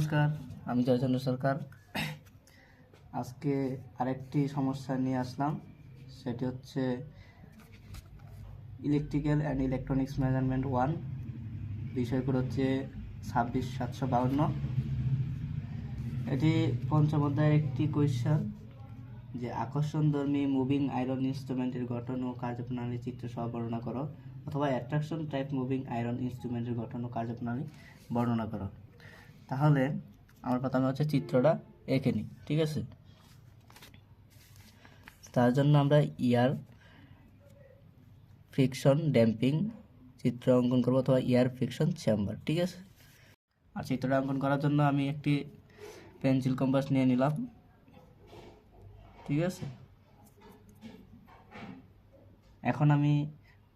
নমস্কার, আমি জয়চন্দ্র সরকার। আজকে আরেকটি সমস্যা নিয়ে আসলাম, সেটি হচ্ছে electrical and electronics measurement one বিষয়গুলো হচ্ছে ছাব্বিশ, সাতশো বাউন্ন। এটি পঞ্চম অধ্যায়ের একটি কোয়েশ্চন যে আকর্ষণধর্মী মুভিং আয়রন ইনস্ট্রুমেন্টের গঠন ও কার্যপ্রণালী চিত্র সহ বর্ণনা করো, অথবা অ্যাট্রাকশন টাইপ মুভিং আয়রন ইনস্ট্রুমেন্টের গঠন ও কার্যপ্রণালী বর্ণনা করো। তাহলে আমার প্রথমে হচ্ছে চিত্রটা এঁকে নিই, ঠিক আছে? তার জন্য আমরা ইয়ার ফ্রিকশন ড্যাম্পিং চিত্র অঙ্কন করব অথবা ইয়ার ফ্রিকশন চেম্বার, ঠিক আছে? আর চিত্রটা অঙ্কন করার জন্য আমি একটি পেন্সিল কম্পাস নিয়ে নিলাম, ঠিক আছে? এখন আমি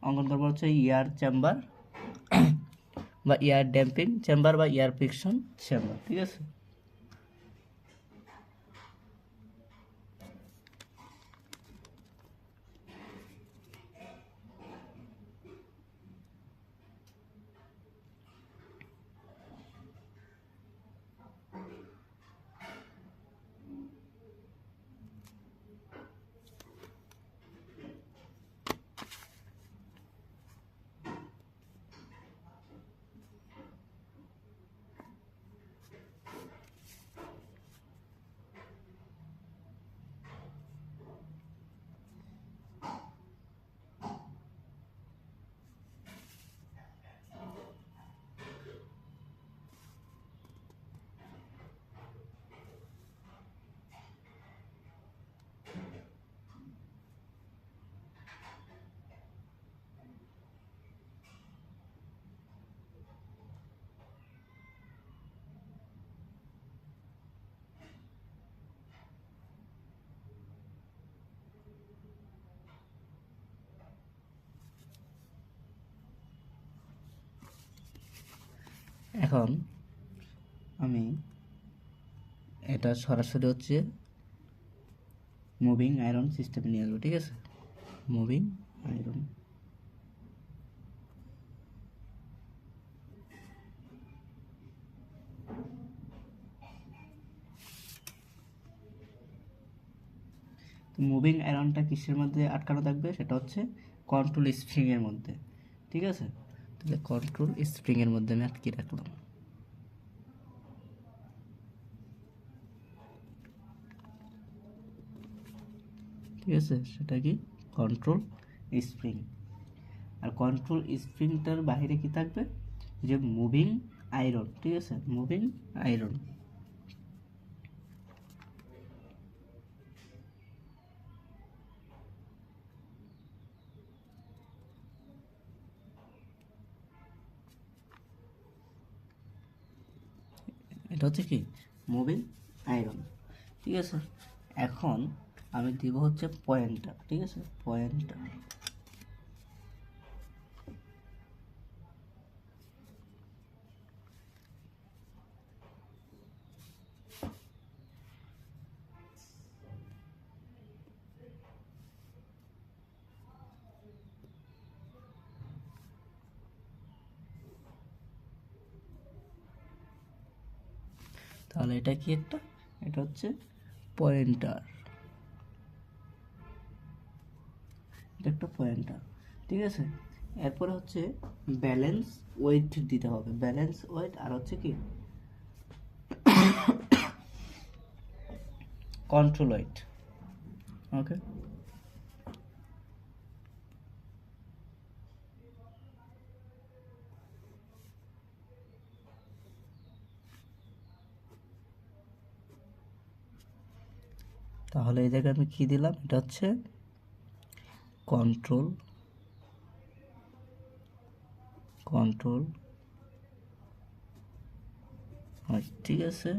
অঙ্কন করব হচ্ছে ইয়ার চেম্বার বা ইয়ার ড্যাম্পিং চেম্বার বা ইয়ার ফ্রিকশন চেম্বার ঠিক আছে? এখন আমি এটা সরাসরি হচ্ছে মুভিং আয়রন সিস্টেমে নিয়ে আসব, ঠিক আছে? মুভিং আয়রন মুভিং আয়রনটা কিসের মধ্যে আটকানো থাকবে? সেটা হচ্ছে কন্ট্রোল স্প্রিংয়ের মধ্যে, ঠিক আছে? তাহলে কন্ট্রোল স্প্রিংয়ের মধ্যে আমি আটকে রাখলাম। ঠিক আছে? সেটা কি? কন্ট্রোল স্প্রিং আর কন্ট্রোল স্প্রিংটার বাইরে কি থাকবে? যে মুভিং আয়রন ঠিক আছে? মুভিং আয়রন এটা হচ্ছে কি? Mobile iron. ঠিক আছে? এখন আমি দিব হচ্ছে পয়েন্টটা ঠিক আছে? পয়েন্টার। তাহলে এটা কি একটা? এটা হচ্ছে পয়েন্টার। এটা একটা পয়েন্টার, ঠিক আছে? এরপরে হচ্ছে ব্যালেন্স ওয়েট দিতে হবে। ব্যালেন্স ওয়েট আর হচ্ছে কি? কন্ট্রোল ওয়েট ওকে তাহলে এই জায়গায় আমি কি দিলাম? এটা হচ্ছে কন্ট্রোল কন্ট্রোল ঠিক আছে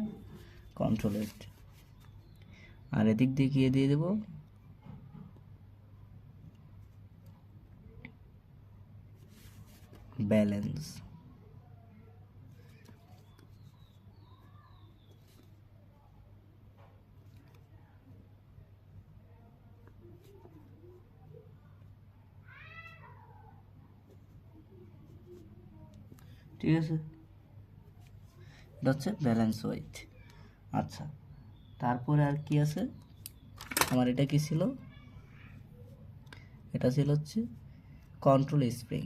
কন্ট্রোল আর এদিক দিয়ে গিয়ে দিয়ে দেব? ব্যালেন্স ঠিক আছে এটা হচ্ছে ব্যালেন্স ওয়েট আচ্ছা তারপরে আর কি আছে? আমার এটা কি ছিল? এটা ছিল হচ্ছে কন্ট্রোল স্প্রিং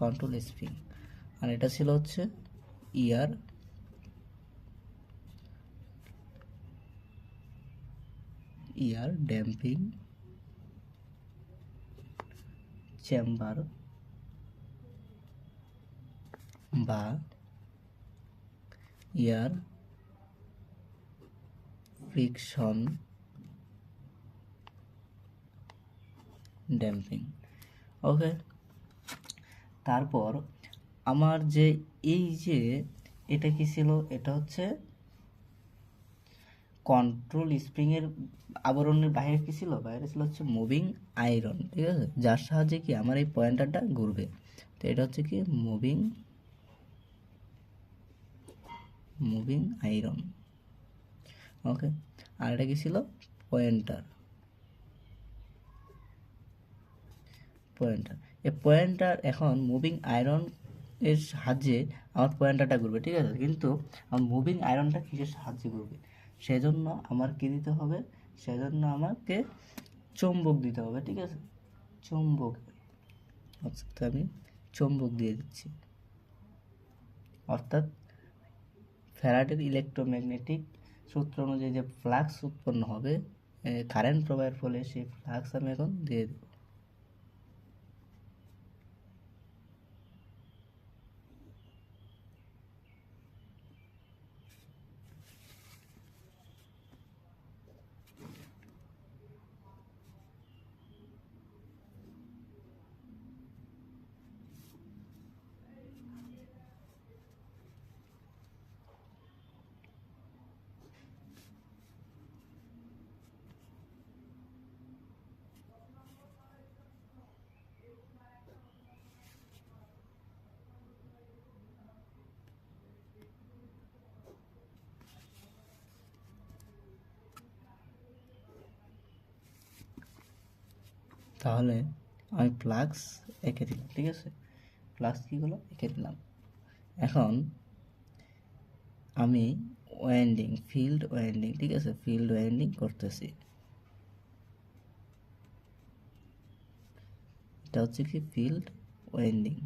কন্ট্রোল স্প্রিং আর এটা ছিল হচ্ছে ইয়ার ইয়ার ড্যাম্পিং চেম্বার বা ইয়ার ফ্রিকশন ড্যাম্পিং। ওকে, তারপর আমার যে এই যে এটা কি ছিল? এটা হচ্ছে কন্ট্রোল স্প্রিংয়ের আবরণের বাইরে কি ছিল? বাইরে ছিল হচ্ছে মুভিং আয়রন ঠিক আছে? যার সাহায্যে কি আমার এই পয়েন্টারটা ঘুরবে? তো এটা হচ্ছে কি? মুভিং মুভিং আয়রন ওকে আর এটা কি ছিল? Pointer pointer. এই পয়েন্টার এখন মুভিং আয়রন এর সাহায্যে আমার পয়েন্টারটা ঘুরবে, ঠিক আছে? কিন্তু আমার মুভিং আয়রনটা কিসের সাহায্যে ঘুরবে? সেজন্য আমার কি দিতে হবে, সেজন্য আমাকে চুম্বক দিতে হবে, ঠিক আছে? চুম্বক। আচ্ছা আমি চুম্বক দিয়ে দিচ্ছি। অর্থাৎ ফ্যারাডের ইলেকট্রোম্যাগনেটিক সূত্র অনুযায়ী যে ফ্লাক্স উৎপন্ন হবে কারেন্ট প্রবাহের ফলে সেই ফ্লাক্স আমি এখন দিয়ে দেব। তাহলে আমি প্লাক্স এঁকে দিলাম, ঠিক আছে? প্লাক্স কীগুলো এঁকে দিলাম। এখন আমি ওয়েন্ডিং ফিল্ড ওয়েন্ডিং ঠিক আছে? ফিল্ড ওয়েন্ডিং করতেছি। এটা হচ্ছে কি? ফিল্ড ওয়েন্ডিং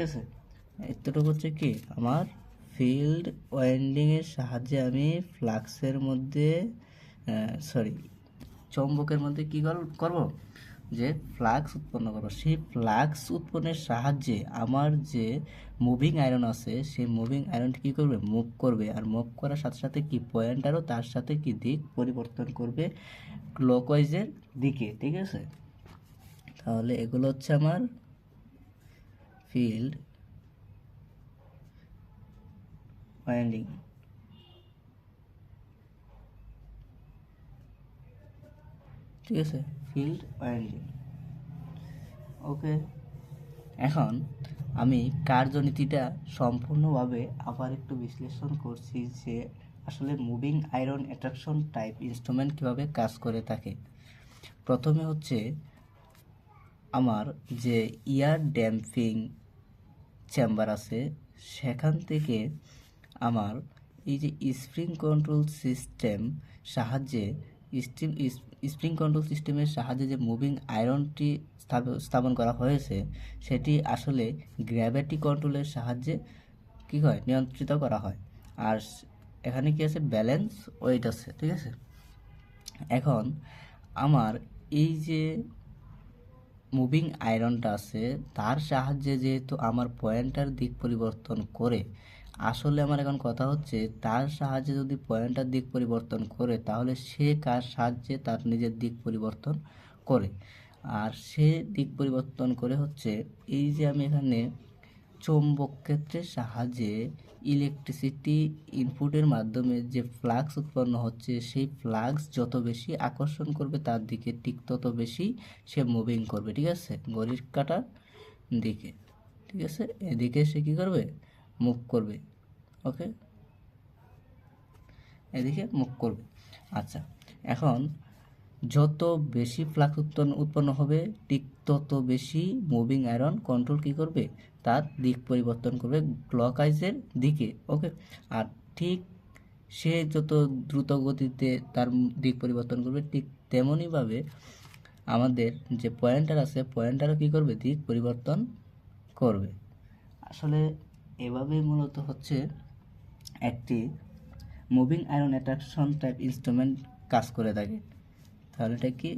ঠিক আছে? এতটুকু হচ্ছে কি, আমার ফিল্ড ওয়াইন্ডিংয়ের সাহায্যে আমি ফ্লাক্সের মধ্যে সরি চৌম্বকের মধ্যে কী করব? যে ফ্লাক্স উৎপন্ন করব। সেই ফ্লাক্স উৎপন্নের সাহায্যে আমার যে মুভিং আয়রন আছে, সেই মুভিং আয়রনটি কী করবে? মুভ করবে। আর মুভ করার সাথে সাথে কি পয়েন্টারও তার সাথে কি দিক পরিবর্তন করবে ক্লকওয়াইজের দিকে, ঠিক আছে? তাহলে এগুলো হচ্ছে আমার field winding. ঠিক আছে? ফিল্ড ওয়াইন্ডিং ওকে এখন আমি কার্যনীতিটা সম্পূর্ণভাবে আবার একটু বিশ্লেষণ করছি যে আসলে moving iron attraction type instrument কীভাবে কাজ করে থাকে। প্রথমে হচ্ছে আমার যে ইয়ার ড্যাম্পিং চেম্বার আছে, সেখান থেকে আমার এই যে স্প্রিং কন্ট্রোল সিস্টেম সাহায্যে স্টিম স্প্রিং কন্ট্রোল সিস্টেমের সাহায্যে যে মুভিং আয়রনটি স্থাপন করা হয়েছে, সেটি আসলে গ্র্যাভিটি কন্ট্রোলের সাহায্যে কী হয়? নিয়ন্ত্রিত করা হয়। আর এখানে কি আছে? ব্যালেন্স ওয়েট আছে, ঠিক আছে? এখন আমার এই যে মুভিং আয়রনটা আছে, তার সাহায্যে যেহেতু আমার পয়েন্টার দিক পরিবর্তন করে, আসলে আমার এখন কথা হচ্ছে, তার সাহায্যে যদি পয়েন্টার দিক পরিবর্তন করে, তাহলে সে কার সাহায্যে তার নিজের দিক পরিবর্তন করে। আর সে দিক পরিবর্তন করে হচ্ছে, এই যে আমি এখানে চৌম্বক ক্ষেত্রের সাহায্যে ইলেকট্রিসিটি ইনপুটের মাধ্যমে যে ফ্লাক্স উৎপন্ন হচ্ছে, সেই ফ্লাক্স যত বেশি আকর্ষণ করবে তার দিকে ঠিক তত বেশি সে মুভিং করবে, ঠিক আছে? ঘড়ির কাটার দিকে, ঠিক আছে? এদিকে সে কী করবে? মুভ করবে ওকে এদিকে মুভ করবে। আচ্ছা এখন যত বেশি ফ্লাক্স উৎপন্ন উৎপন্ন হবে, ঠিক তত বেশি মুভিং আয়রন কন্ট্রোল কি করবে? তার দিক পরিবর্তন করবে ক্লকআইজের দিকে, ওকে? আর ঠিক সে যত দ্রুত গতিতে তার দিক পরিবর্তন করবে, ঠিক তেমনইভাবে আমাদের যে পয়েন্টার আছে, পয়েন্টারও কী করবে? দিক পরিবর্তন করবে। আসলে এভাবেই মূলত হচ্ছে একটি moving iron attraction type instrument কাজ করে থাকে। তাহলে এটা কি?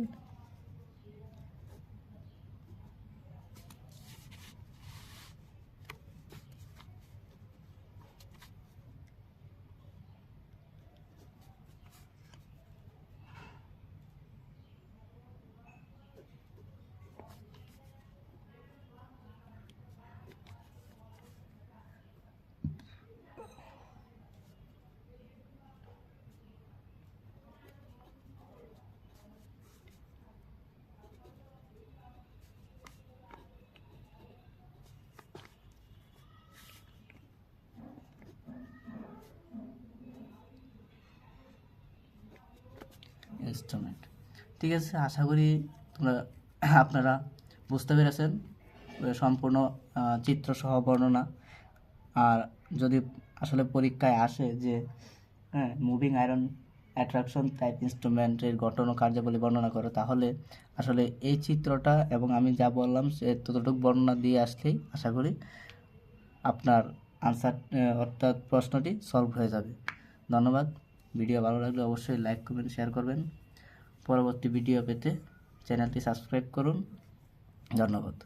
ইনস্ট্রুমেন্ট ঠিক আছে, আশা করি তোমরা আপনারা বুঝতে পেরেছেন সম্পূর্ণ চিত্রসহ বর্ণনা। আর যদি আসলে পরীক্ষায় আসে যে হ্যাঁ মুভিং আয়রন অ্যাট্রাকশন টাইপ ইনস্ট্রুমেন্টের গঠন ও কার্যাবলী বর্ণনা করো, তাহলে আসলে এই চিত্রটা এবং আমি যা বললাম সে ততটুকু বর্ণনা দিয়ে আসলেই আশা করি আপনার আনসার অর্থাৎ প্রশ্নটি সলভ হয়ে যাবে। ধন্যবাদ। ভিডিও ভালো লাগলে অবশ্যই লাইক করবেন শেয়ার করবেন। পরবর্তী ভিডিও পেতে চ্যানেলটি সাবস্ক্রাইব করুন। ধন্যবাদ।